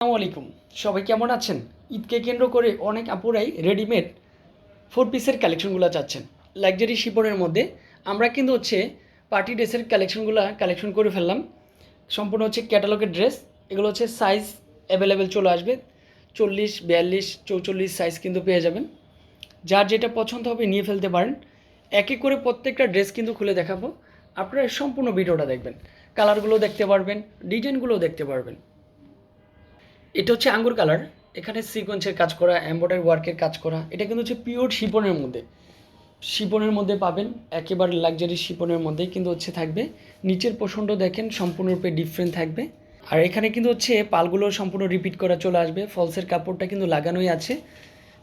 আসসালামু আলাইকুম। সবাই কেমন আছেন? ঈদকে কেন্দ্র করে অনেক আপুরাই রেডিমেড ফোর পিসের কালেকশনগুলো চাচ্ছেন। লাক্সারি শিপনের মধ্যে আমরা কিন্তু হচ্ছে পার্টি ড্রেসের কালেকশনগুলো কালেকশন করে ফেললাম। সম্পূর্ণ হচ্ছে ক্যাটালগের ড্রেস এগুলো হচ্ছে সাইজ অ্যাভেলেবেল চলে আসবে। চল্লিশ, বিয়াল্লিশ, চৌচল্লিশ সাইজ কিন্তু পেয়ে যাবেন। যার যেটা পছন্দ হবে নিয়ে ফেলতে পারেন। এক করে প্রত্যেকটা ড্রেস কিন্তু খুলে দেখাবো। আপনারা সম্পূর্ণ ভিডিওটা দেখবেন। কালারগুলো দেখতে পারবেন ডিজাইনগুলোও দেখতে পারবেন। এটা হচ্ছে আঙ্গুর কালার। এখানে সিকোয়েন্সের কাজ করা এম্বয়ডারি ওয়ার্কের কাজ করা। এটা কিন্তু হচ্ছে পিওর শিপনের মধ্যে। শিপনের মধ্যে পাবেন, একেবারে লাক্সারি শিপনের মধ্যে, কিন্তু হচ্ছে থাকবে। নিচের পোষণটা দেখেন, সম্পূর্ণরূপে ডিফারেন্ট থাকবে। আর এখানে কিন্তু হচ্ছে পালগুলো সম্পূর্ণ রিপিট করা চলে আসবে। ফলসের কাপড়টা কিন্তু লাগানোই আছে।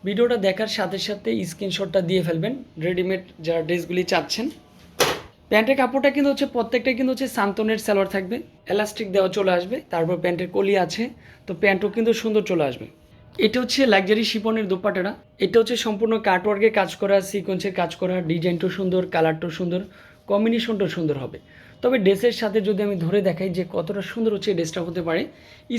ভিডিওটা দেখার সাথে সাথে স্ক্রিনশটটা দিয়ে ফেলবেন। রেডিমেড যারা ড্রেসগুলি চাচ্ছেন প্যান্টের কাপড়টা কিন্তু হচ্ছে প্রত্যেকটা কিন্তু হচ্ছে সান্তনের সালোয়ার থাকবে। এলাস্টিক দেওয়া চলে আসবে, তারপর প্যান্টের কলি আছে, তো প্যান্টও কিন্তু সুন্দর চলে আসবে। এটা হচ্ছে লাক্সারি শিপনের দোপাটাটা এটা হচ্ছে সম্পূর্ণ কাটওয়ার্কের কাজ করা সিকোয়েন্সের কাজ করা ডিজাইনটাও সুন্দর কালারটাও সুন্দর কম্বিনেশনটাও সুন্দর হবে। তবে ড্রেসের সাথে যদি আমি ধরে দেখাই যে কতটা সুন্দর হচ্ছে ড্রেসটা হতে পারে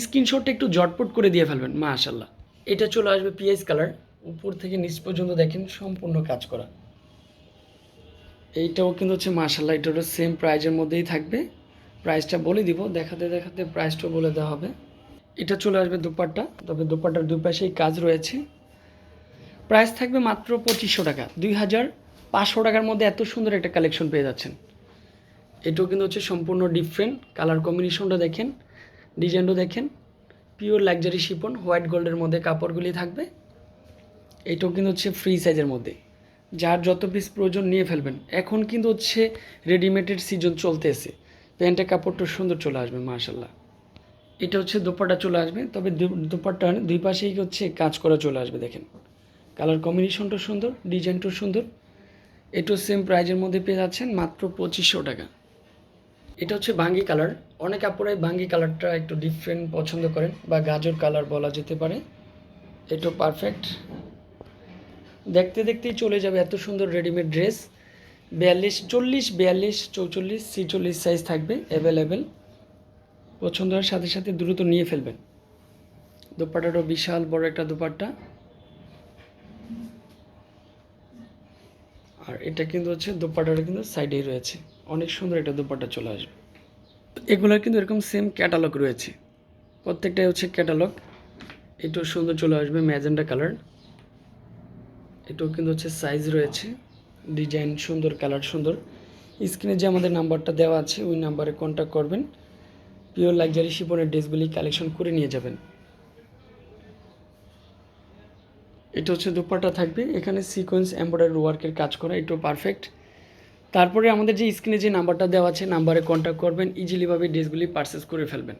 স্ক্রিনশটটা একটু জটপট করে দিয়ে ফেলবেন মাশাল্লাহ এটা চলে আসবে পিএস কালার উপর থেকে নিচ পর্যন্ত দেখেন সম্পূর্ণ কাজ করা। এইটাও কিন্তু হচ্ছে মার্শাল্লাহ এটা হলো সেম প্রাইজের মধ্যেই থাকবে। প্রাইসটা বলে দিব, দেখাতে দেখাতে প্রাইসটাও বলে দেওয়া হবে। এটা চলে আসবে দুপাট্টা, তবে দুপাট্টার দুই পাশেই কাজ রয়েছে। প্রাইস থাকবে মাত্র পঁচিশশো টাকা, দুই হাজার পাঁচশো টাকার মধ্যে এত সুন্দর একটা কালেকশন পেয়ে যাচ্ছেন। এটাও কিন্তু হচ্ছে সম্পূর্ণ ডিফারেন্ট কালার কম্বিনেশনটা দেখেন ডিজাইনটা দেখেন। পিওর লাক্সারি শিপন হোয়াইট গোল্ডের মধ্যে কাপড়গুলি থাকবে। এটাও কিন্তু হচ্ছে ফ্রি সাইজের মধ্যে। যার যত পিস প্রয়োজন নিয়ে ফেলবেন। এখন কিন্তু হচ্ছে রেডিমেডের সিজন চলতেছে। প্যান্টের কাপড়টা সুন্দর চলে আসবে মাশাল্লাহ এটা হচ্ছে দোপাট্টা চলে আসবে, তবে দোপাট্টা দুই পাশেই হচ্ছে কাজ করা চলে আসবে, দেখেন। কালার কম্বিনেশনটা সুন্দর ডিজাইনটাও সুন্দর। এটাও সেম প্রাইজের মধ্যে পেয়ে যাচ্ছেন মাত্র পঁচিশশো টাকা। এটা হচ্ছে ভাঙ্গি কালার অনেক আপুরাই ভাঙ্গি কালারটা একটু ডিফারেন্ট পছন্দ করেন, বা গাজর কালার বলা যেতে পারে। এটাও পারফেক্ট দেখতে দেখতেই চলে যাবে এত সুন্দর রেডিমেড ড্রেস বিয়াল্লিশ, চল্লিশ, বিয়াল্লিশ, চৌচল্লিশ, ছিচল্লিশ সাইজ থাকবে অ্যাভেলেবেল পছন্দ হওয়ার সাথে সাথে দ্রুত নিয়ে ফেলবেন। দোপাট্টাটাও বিশাল বড় একটা দোপাট্টা। আর এটা কিন্তু হচ্ছে দোপাট্টাটা কিন্তু সাইডেই রয়েছে। অনেক সুন্দর একটা দোপাট্টা চলে আসবে। এগুলোর কিন্তু এরকম সেম ক্যাটালগ রয়েছে। প্রত্যেকটাই হচ্ছে ক্যাটালগ এটাও সুন্দর চলে আসবে ম্যাজেন্ডা কালার। এটাও কিন্তু হচ্ছে সাইজ রয়েছে। ডিজাইন সুন্দর কালার সুন্দর। স্ক্রিনে যে আমাদের নাম্বারটা দেওয়া আছে, ওই নাম্বারে কন্ট্যাক্ট করবেন। পিওর লাক্সারি শিপনের ড্রেসগুলি কালেকশন করে নিয়ে যাবেন। এটা হচ্ছে দুপাটা থাকবে। এখানে সিকোয়েন্স এমব্রয়ডারি ওয়ার্কের কাজ করা, এটাও পারফেক্ট তারপরে আমাদের যে স্ক্রিনে যে নাম্বারটা দেওয়া আছে নাম্বারে কন্ট্যাক্ট করবেন। ইজিলিভাবে ড্রেসগুলি পারচেস করে ফেলবেন।